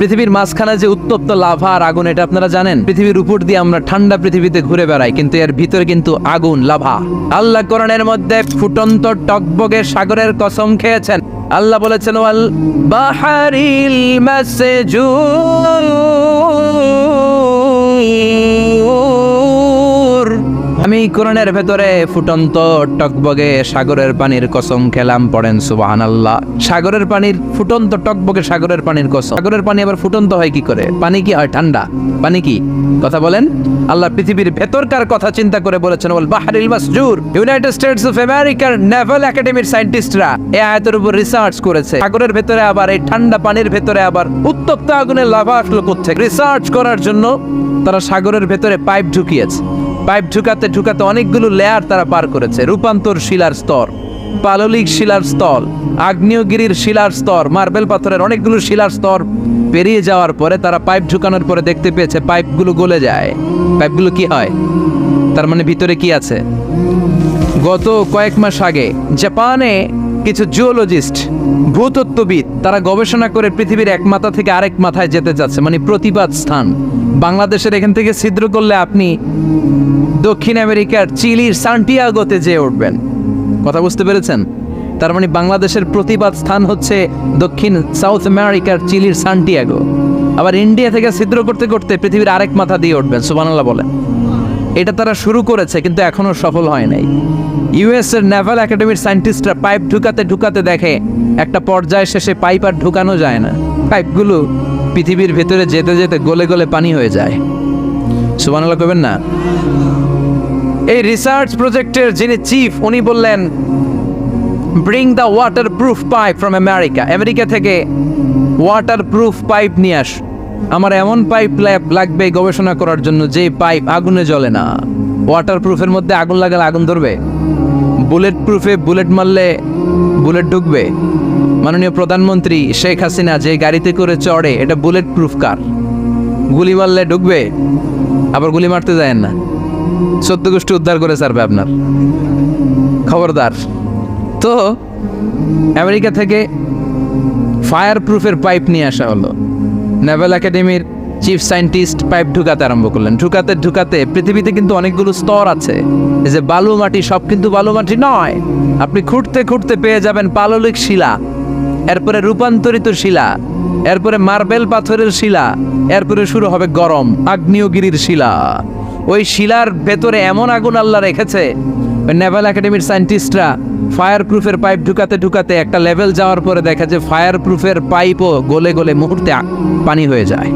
পৃথিবীর মাঝখানে যে উত্তপ্ত লাভা আর আগুন, এটা আপনারা জানেন? পৃথিবীর উপর দিয়ে আমরা ঠান্ডা পৃথিবীতে ঘুরে বেড়াই, কিন্তু এর ভিতরে কিন্তু আগুন, লাভা। আল্লাহ কোরআনের মধ্যে ফুটন্ত টকবগে সাগরের কসম খেয়েছেন। আল্লাহ বলেছেন বাহারিল মাসজুর আমি ভেতরে ফুটন্ত টকবগে সাগরের পানির কসম খেলাম পড়েন সুবাহান আল্লাহ সাগরের পানির ফুটন্ত টকবগে সাগরের পানির কসম। সাগরের পানি আবার ফুটন্ত হয় কি করে? পানি কি হয় ঠান্ডা? পানি কি? কথা বলেন? আল্লাহ পৃথিবীর ভেতরকার কথা চিন্তা করে বলেছেন বল বাহারিল মাসজুর। ইউনাইটেড স্টেটস অফ আমেরিকার নেভাল একাডেমির সায়েন্টিস্টরা এই আয়াতের উপর রিসার্চ করেছে। সাগরের ভেতরে আবার, এই ঠান্ডা পানির ভেতরে আবার উত্তপ্ত আগুনের লাভা আসলো করছে রিসার্চ করার জন্য তারা সাগরের ভেতরে পাইপ ঢুকিয়েছে। পাইপ ঢুকাতে ঢুকাতে অনেকগুলো লেয়ার তারা পার করেছে। রূপান্তর শিলার স্তর, পাললিক শিলার স্তর আগ্নেয়গিরির শিলার স্তর, মার্বেল পাথরের অনেকগুলো শিলার স্তর পেরিয়ে যাওয়ার পরে তারা পাইপ ঢুকানোর পরে দেখতে পেয়েছে পাইপগুলো গলে যায়। পাইপগুলো কি হয়? তার মানে ভিতরে কি আছে? গত কয়েক মাস আগে, জাপানে কিছু জিওলজিস্ট ভূতত্ত্ববিদ, তারা গবেষণা করে পৃথিবীর এক মাথা থেকে আরেক মাথায় যেতে যাচ্ছে মানে প্রতিবাদ স্থান। বাংলাদেশের এখান থেকে ছিদ্র করলে আপনি দক্ষিণ আমেরিকার চিলির সান্টিয়াগোতে যেয়ে উঠবেন। কথা বুঝতে পেরেছেন? তার মানে বাংলাদেশের প্রতিবাদ স্থান হচ্ছে দক্ষিণ সাউথ আমেরিকার চিলির সান্টিয়াগো। আবার ইন্ডিয়া থেকে ছিদ্র করতে করতে পৃথিবীর আরেক মাথা দিয়ে উঠবেন সুবানাল্লাহ বলেন। এটা তারা শুরু করেছে, কিন্তু এখনও সফল হয় নাই। ইউএস এর নেভাল একাডেমির সায়েন্টিস্টরা পাইপ ঢুকাতে ঢুকাতে দেখে, একটা পর্যায় শেষে পাইপ আর ঢুকানো যায় না। পাইপগুলো পৃথিবীর ভেতরে যেতে যেতে গলে গলে পানি হয়ে যায়। সুবানাল্লাহ করবেন না? এই রিসার্চ প্রজেক্টের যিনি চিফ উনি বললেন bring the waterproof pipe from America America থেকে ওয়াটার প্রুফ পাইপ নিয়ে আস। আমার এমন পাইপ ল্যাব লাগবে গবেষণা করার জন্য যে পাইপ আগুনে জ্বলে না। ওয়াটার প্রুফের মধ্যে আগুন লাগালে আগুন ধরবে। বুলেট প্রুফে বুলেট মারলে বুলেট ঢুকবে। মাননীয় প্রধানমন্ত্রী শেখ হাসিনা যে গাড়িতে করে চড়ে, এটা বুলেট প্রুফ কার গুলি মারলে ঢুকবে, আবার গুলি মারতে যায় না। সত্য গোষ্ঠী উদ্ধার করে ছাড়বে আপনার। খবরদার। তো, আমেরিকা থেকে ফায়ার প্রুফের পাইপ নিয়ে আসা হলো। নেভাল একাডেমির চিফ সায়েন্টিস্ট পাইপ ঢুকাতে আরম্ভ করলেন। ঢুকাতে ঢুকাতে পৃথিবীতে কিন্তু অনেকগুলো স্তর আছে। এই যে বালু মাটি, সব কিন্তু বালু মাটি নয়। আপনি খুঁটতে খুঁটতে পেয়ে যাবেন পাললিক শিলা, এরপরে রূপান্তরিত শিলা, এরপরে মার্বেল পাথরের শিলা, এরপরে শুরু হবে গরম, আগ্নেয়গিরির শিলা। ওই শিলার ভেতরে এমন আগুন আল্লাহ রেখেছে। নেভাল একাডেমির সায়েন্টিস্টরা ফায়ার প্রুফের পাইপ ঢুকাতে ঢুকাতে একটা লেভেল যাওয়ার পরে দেখা যে ফায়ার প্রুফের পাইপও গলে গলে মুহূর্তে পানি হয়ে যায়।